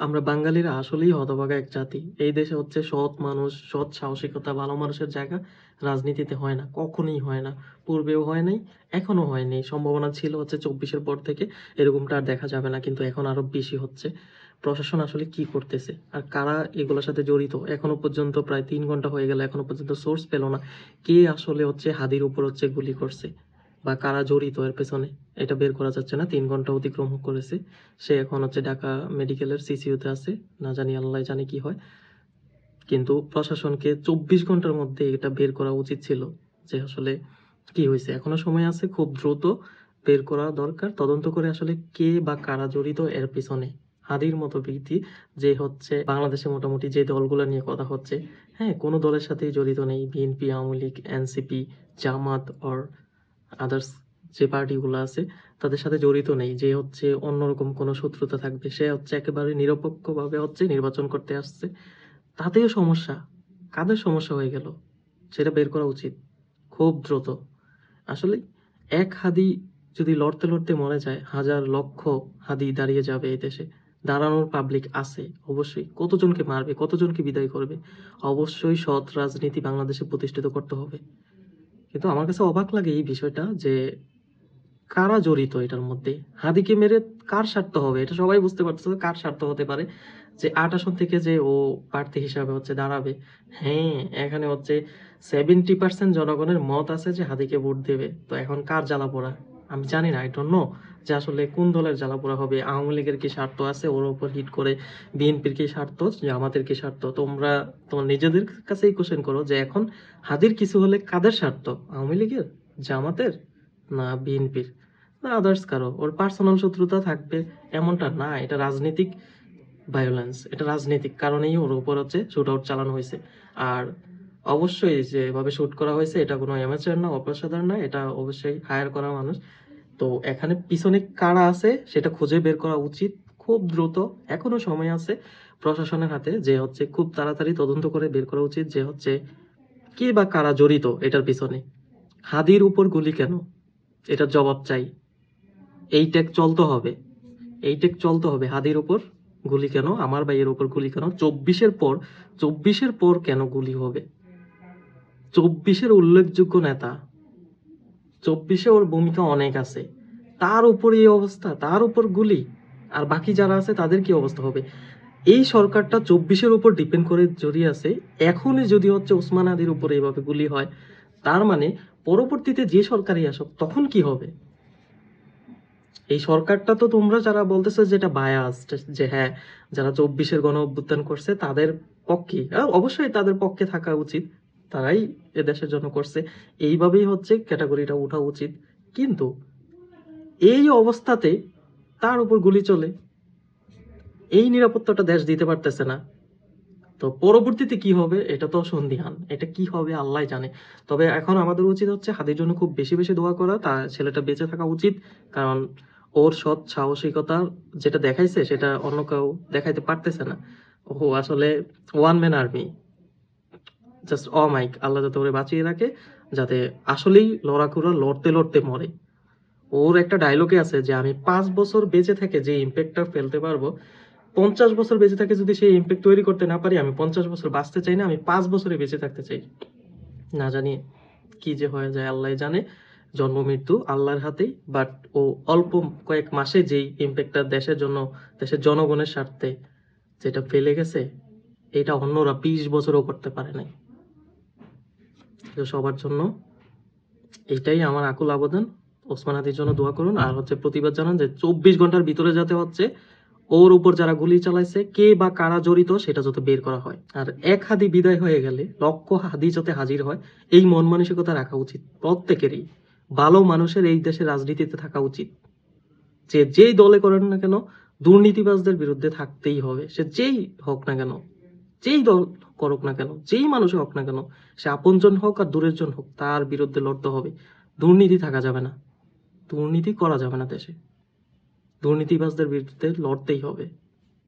আমরা বাঙালিরা আসলেই হতভাগা এক জাতি। এই দেশে হচ্ছে সৎ মানুষ, সৎ সাহসিকতা, ভালো মানুষের জায়গা রাজনীতিতে হয় না, কখনোই হয় না। পূর্বেও হয় নাই এখনও হয়নি সম্ভাবনা ছিল হচ্ছে চব্বিশের পর থেকে এরকমটা আর দেখা যাবে না, কিন্তু এখন আরও বেশি হচ্ছে। প্রশাসন আসলে কি করতেছে? আর কারা এগুলোর সাথে জড়িত? এখনও পর্যন্ত প্রায় তিন ঘণ্টা হয়ে গেল, এখনও পর্যন্ত সোর্স পেল না। কে আসলে হচ্ছে হাদির উপর হচ্ছে গুলি করছে? বা কারা জড়িত এর পেছনে, এটা বের করা যাচ্ছে না। তিন ঘণ্টা অতিক্রম করেছে। সে এখন হচ্ছে ঢাকা মেডিকেলের সিসিউতে আছে। না জানি আল্লাহ জানে কি হয়। কিন্তু প্রশাসনকে চব্বিশ ঘণ্টার মধ্যে এটা বের করা উচিত ছিল যে আসলে কি হয়েছে। এখনও সময় আছে, খুব দ্রুত বের করা দরকার। তদন্ত করে আসলে কে বা কারা জড়িত এর পিছনে। হাদির মতো ব্যক্তি যে হচ্ছে বাংলাদেশে মোটামুটি যে দলগুলো নিয়ে কথা হচ্ছে হ্যাঁ কোনো দলের সাথেই জড়িত নেই। BNP, Awami League NCP Jamaat or others যে পার্টিগুলো আছে, তাদের সাথে জড়িত নেই। যে হচ্ছে অন্যরকম কোনো শত্রুতা থাকবে, সে হচ্ছে একেবারে নিরপেক্ষভাবে হচ্ছে নির্বাচন করতে আসছে। তাতেও সমস্যা। কাদের সমস্যা হয়ে গেল? সেটা বের করা উচিত। খুব দ্রুত। আসলে এক হাদি যদি লড়তে লড়তে মরে যায়, হাজার লক্ষ হাদি দাঁড়িয়ে যাবে এই দেশে। দাঁড়ানোর পাবলিক আছে, অবশ্যই। কতজনকে মারবে, কতজনকে বিদায় করবে? অবশ্যই সৎ রাজনীতি বাংলাদেশে প্রতিষ্ঠিত করতে হবে। কিন্তু আমার কাছে অবাক লাগে এই বিষয়টা যে কারা জড়িত এটার মধ্যে? হাদিকে মেরে কার স্বার্থ হবে? এটা সবাই বুঝতে পারতেছে, কার স্বার্থ হতে পারে? যে আট আসন থেকে যে ও প্রার্থী হিসাবে হচ্ছে দাঁড়াবে। হ্যাঁ এখানে হচ্ছে সেভেন্টি পার্সেন্ট জনগণের মত আছে যে হাদিকে ভোট দেবে। তো এখন কার জ্বালা পোড়া আমি জানি না আই ডোন্ট নো যে আসলে কোন দলের জ্বালা পোড়া হবে, আওয়ামী লীগের কি স্বার্থ আছে, ওর উপর হিট করে বিএনপির কি স্বার্থ জামাতের কি স্বার্থ? তোমরা তোমার নিজেদের কাছেই কোশ্চেন করো যে এখন হাদির কিছু হলে কাদের স্বার্থ? আওয়ামী লীগের, জামাতের না বিএনপির? না আদার্স কারও? ওর পার্সোনাল শত্রুতা থাকবে এমনটা না, এটা রাজনৈতিক ভায়োলেন্স এটা রাজনৈতিক কারণেই ওর উপর হচ্ছে শুট আউট চালানো হয়েছে। আর অবশ্যই যে এভাবে শুট করা হয়েছে, এটা কোনো অ্যামাচার না অপেশাদার না, এটা অবশ্যই হায়ার করা মানুষ। তো এখানে পিছনে কারা আছে, সেটা খুঁজে বের করা উচিত। খুব দ্রুত, এখনও সময় আছে প্রশাসনের হাতে যে হচ্ছে খুব তাড়াতাড়ি তদন্ত করে বের করা উচিত যে হচ্ছে কে বা কারা জড়িত এটার পিছনে। হাদির উপর গুলি কেন? এটার জবাব চাই। এই টেক চলতে হবে। এই চলতে হবে। হাদির উপর গুলি কেন? আমার ভাইয়ের উপর গুলি কেন? চব্বিশের পর চব্বিশের পর কেন গুলি হবে? চব্বিশের উল্লেখযোগ্য নেতা। চব্বিশে ওর ভূমিকা অনেক আছে। তার উপর এই অবস্থা তার উপর গুলি আর বাকি যারা আছে তাদের কি অবস্থা হবে? এই সরকারটা চব্বিশের উপর ডিপেন্ড করে জড়িয়ে আছে। এখনই যদি হচ্ছে ওসমান আদির উপর এইভাবে গুলি হয় তার মানে পরবর্তীতে যে সরকারই আসুক তখন কি হবে? এই সরকারটা তো তোমরা যারা বলতেছো যেটা বায়াস যে হ্যাঁ যারা চব্বিশের গণ অভ্যুত্থান করছে তাদের পক্ষে আহ, অবশ্যই তাদের পক্ষে থাকা উচিত। তারাই এ দেশের জন্য করছে। এইভাবেই হচ্ছে ক্যাটাগরিটা ওঠা উচিত। কিন্তু এই অবস্থাতে তার উপর গুলি চলে। এই নিরাপত্তাটা দেশ দিতে পারতেছে না। তো পরবর্তীতে কি হবে এটা তো সন্দিহান। এটা কি হবে আল্লাহ জানে। তবে এখন আমাদের উচিত হচ্ছে হাদির জন্য খুব বেশি বেশি দোয়া করা তার ছেলেটা বেঁচে থাকা উচিত। কারণ ওর সৎ সাহসিকতা যেটা দেখাইছে সেটা অন্য কেউ দেখাইতে পারতেছে না। ও আসলে one man army just a mic Allah যাতে ওরে বাঁচিয়ে রাখে, যাতে আসলেই লড়াকুড়া লড়তে লড়তে মরে। ওর একটা ডায়লগে আছে যে, আমি পাঁচ বছর বেঁচে থেকে যে ইম্প্যাক্টটা ফেলতে পারব, পঞ্চাশ বছর বেঁচে থাকে যদি সেই ইম্প্যাক্ট তৈরি করতে না পারি, আমি পঞ্চাশ বছর বাঁচতে চাই না, আমি পাঁচ বছরে বেঁচে থাকতে চাই। না জানি কি যে হয়ে যায় আল্লাহ জানে। জন্ম, মৃত্যু আল্লাহর হাতেই বাট ও অল্প কয়েক মাসে যেই ইম্প্যাক্টটা দেশের জন্য, দেশের জনগণের স্বার্থে যেটা ফেলে গেছে, এটা অন্যরা বিশ বছরও করতে পারে নাই। তো সবার জন্য এটাই আমার আকুল আবেদন। ওসমান হাদির জন্য দোয়া করুন। আর হচ্ছে প্রতিবাদ জানান যে চব্বিশ ঘণ্টার ভিতরে যাতে হচ্ছে ওর উপর যারা গুলি চালাইছে, কে বা কারা জড়িত সেটা যাতে বের করা হয়। আর এক হাদি বিদায় হয়ে গেলে, লক্ষ হাদি যাতে হাজির হয়, এই মন মানসিকতা রাখা উচিত প্রত্যেকেরই। ভালো মানুষের এই দেশে রাজনীতিতে থাকা উচিত। যে যেই দলে করেন না কেন, দুর্নীতিবাজদের বিরুদ্ধে থাকতেই হবে। সে যেই হোক না কেন যেই দল করুক না কেন, যেই মানুষ হোক না কেন, সে আপনজন হোক আর দূরের জন হোক, তার বিরুদ্ধে লড়তে হবে। দুর্নীতি থাকা যাবে না। দুর্নীতি করা যাবে না দেশে। দুর্নীতিবাজদের বিরুদ্ধে লড়তেই হবে।